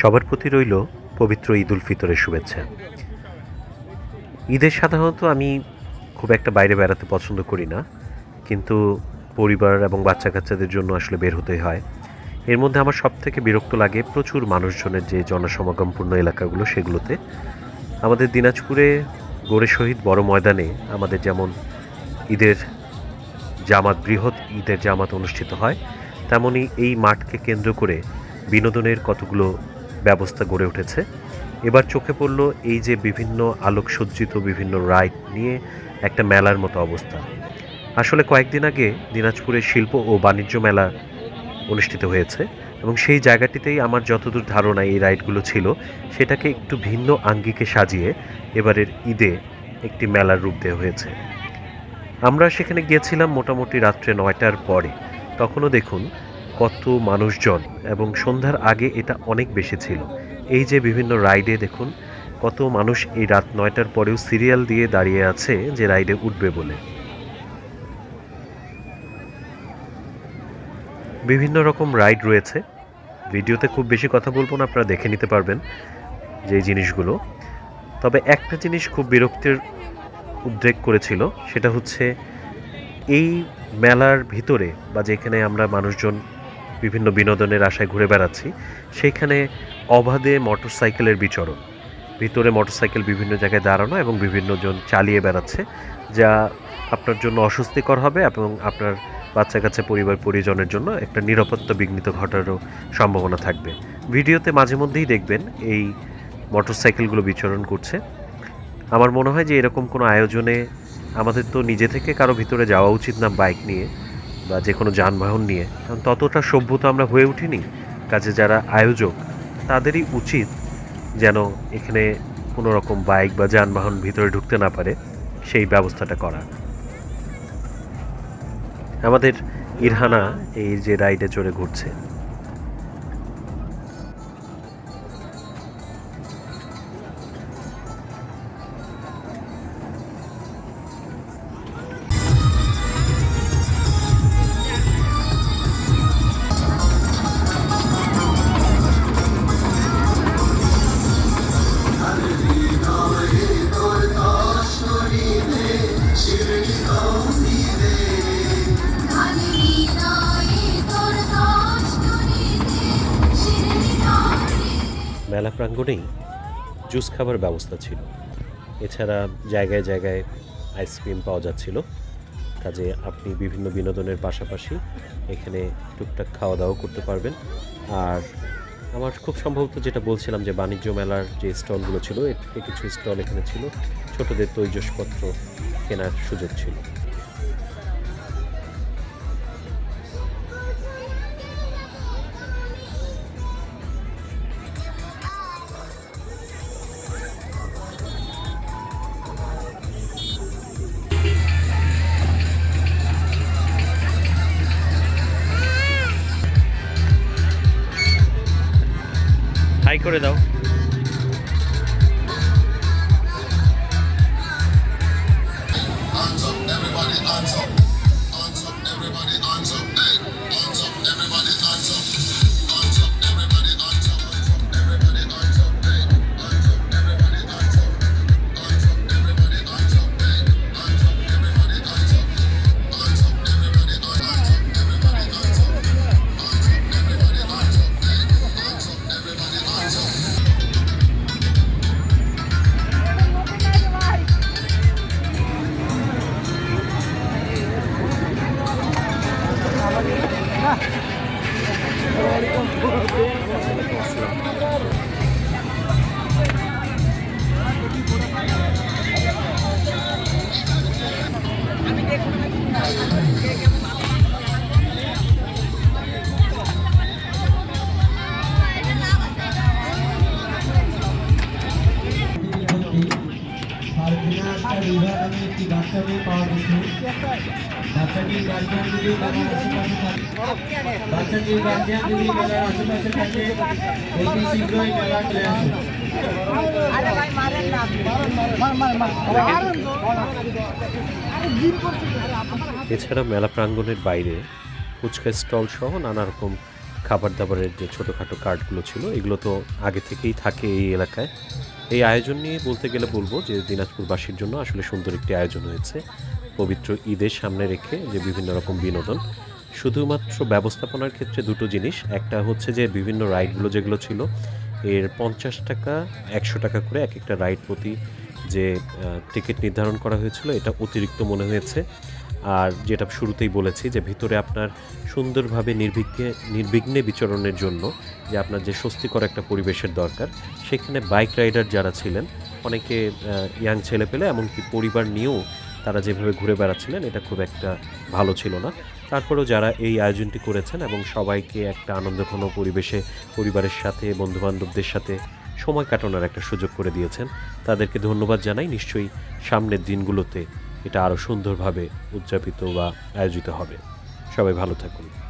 সবার প্রতি রইল পবিত্র ঈদ উল ফিতরের শুভেচ্ছা। ঈদের সাধারণত আমি খুব একটা বাইরে বেড়াতে পছন্দ করি না, কিন্তু পরিবার এবং বাচ্চা কাচ্চাদের জন্য আসলে বের হতেই হয়। এর মধ্যে আমার সব থেকে বিরক্ত লাগে প্রচুর মানুষজনের যে জনসমাগমপূর্ণ এলাকাগুলো সেগুলোতে। আমাদের দিনাজপুরে গোরে শহীদ বড় ময়দানে আমাদের যেমন ঈদের জামাত, বৃহৎ ঈদের জামাত অনুষ্ঠিত হয়, তেমনি এই মাঠকে কেন্দ্র করে বিনোদনের কতগুলো ব্যবস্থা গড়ে উঠেছে। এবার চোখে পড়ল এই যে বিভিন্ন আলোকসজ্জিত বিভিন্ন রাইড নিয়ে একটা মেলার মতো অবস্থা। আসলে কয়েকদিন আগে দিনাজপুরের শিল্প ও বাণিজ্য মেলা অনুষ্ঠিত হয়েছে এবং সেই জায়গাটিতেই আমার যতদূর ধারণা এই রাইডগুলো ছিল, সেটাকে একটু ভিন্ন আঙ্গিকে সাজিয়ে এবারের ঈদে একটি মেলার রূপ দেওয়া হয়েছে। আমরা সেখানে গিয়েছিলাম মোটামুটি রাত্রে নয়টার পরে। তখনও দেখুন কত মানুষজন এবং সন্ধ্যার আগে এটা অনেক বেশি ছিল। এই যে বিভিন্ন রাইডে দেখুন, কত মানুষ এই রাত নয়টার পরেও সিরিয়াল দিয়ে দাঁড়িয়ে আছে যে রাইডে উঠবে বলে। বিভিন্ন রকম রাইড রয়েছে। ভিডিওতে খুব বেশি কথা বলব না, আপনারা দেখে নিতে পারবেন যে জিনিসগুলো। তবে একটা জিনিস খুব বিরক্তির উদ্রেক করেছিল, সেটা হচ্ছে এই মেলার ভিতরে বা যেখানে আমরা মানুষজন বিভিন্ন বিনোদনের আশায় ঘুরে বেড়াচ্ছি। সেইখানে অবাধে মোটরসাইকেলের বিচরণ। ভিতরে মোটরসাইকেল বিভিন্ন জায়গায় দাঁড়ানো এবং বিভিন্ন জন চালিয়ে বেড়াচ্ছে, যা আপনার জন্য অস্বস্তিকর হবে এবং আপনার বাচ্চা কাচ্চা পরিবার পরিজনের জন্য একটা নিরাপত্তা বিঘ্নিত ঘটারও সম্ভাবনা থাকবে। ভিডিওতে মাঝে মধ্যেই দেখবেন এই মোটরসাইকেলগুলো বিচরণ করছে। আমার মনে হয় যে এরকম কোনো আয়োজনে আমাদের তো নিজে থেকে কারও ভিতরে যাওয়া উচিত না বাইক নিয়ে। বা যে কোনো যানবাহন নিয়ে। কারণ ততটা সভ্যতা আমরা হয়ে উঠিনি। কাজে যারা আয়োজক, তাদেরই উচিত যেন এখানে কোনো রকম বাইক বা যানবাহন ভিতরে ঢুকতে না পারে, সেই ব্যবস্থাটা করা। আমাদের ইরহানা এই যে রাইডে চড়ে ঘুরছে। মেলা প্রাঙ্গণেই জুস খাবার ব্যবস্থা ছিল। এছাড়া জায়গায় জায়গায় আইসক্রিম পাওয়া যাচ্ছিল। কাজে আপনি বিভিন্ন বিনোদনের পাশাপাশি এখানে টুকটাক খাওয়া দাওয়া করতে পারবেন। আর আমার খুব সম্ভবত যেটা বলছিলাম যে বাণিজ্য মেলার যে স্টলগুলো ছিল এর থেকে কিছু স্টল এখানে ছিল। ছোটদের তৈজসপত্র কেনার সুযোগ ছিল। করে দাও। এছাড়া মেলা প্রাঙ্গণের বাইরে ফুচকা স্টল সহ নানা রকম খাবার দাবারের যে ছোটোখাটো কার্ডগুলো ছিল, এগুলো তো আগে থেকেই থাকে এই এলাকায়। এই আয়োজন নিয়ে বলতে গেলে বলব যে দিনাজপুরবাসীর জন্য আসলে সুন্দর একটি আয়োজন হয়েছে। পবিত্র ঈদের সামনে রেখে যে বিভিন্ন রকম বিনোদন। শুধুমাত্র ব্যবস্থাপনার ক্ষেত্রে দুটো জিনিস। একটা হচ্ছে যে বিভিন্ন রাইডগুলো যেগুলো ছিল, এর পঞ্চাশ টাকা, একশো টাকা করে এক একটা রাইড প্রতি যে টিকিট নির্ধারণ করা হয়েছিল, এটা অতিরিক্ত মনে হয়েছে। আর যেটা শুরুতেই বলেছি যে ভিতরে আপনার সুন্দরভাবে নির্বিঘ্নে নির্বিঘ্নে বিচরণের জন্য যে আপনার যে স্বস্তিকর একটা পরিবেশের দরকার, সেখানে বাইক রাইডার যারা ছিলেন, অনেকে ইয়াং ছেলে পেলে এমনকি পরিবার নিয়েও তারা যেভাবে ঘুরে বেড়াচ্ছিলেন, এটা খুব একটা ভালো ছিল না। তারপরেও যারা এই আয়োজনটি করেছেন এবং সবাইকে একটা আনন্দঘন পরিবেশে, পরিবারের সাথে, বন্ধুবান্ধবদের সাথে সময় কাটানোর একটা সুযোগ করে দিয়েছেন, তাদেরকে ধন্যবাদ জানাই। নিশ্চয়ই সামনের দিনগুলোতে এটা আরও সুন্দরভাবে উদযাপিত বা আয়োজিত হবে। সবাই ভালো থাকুন।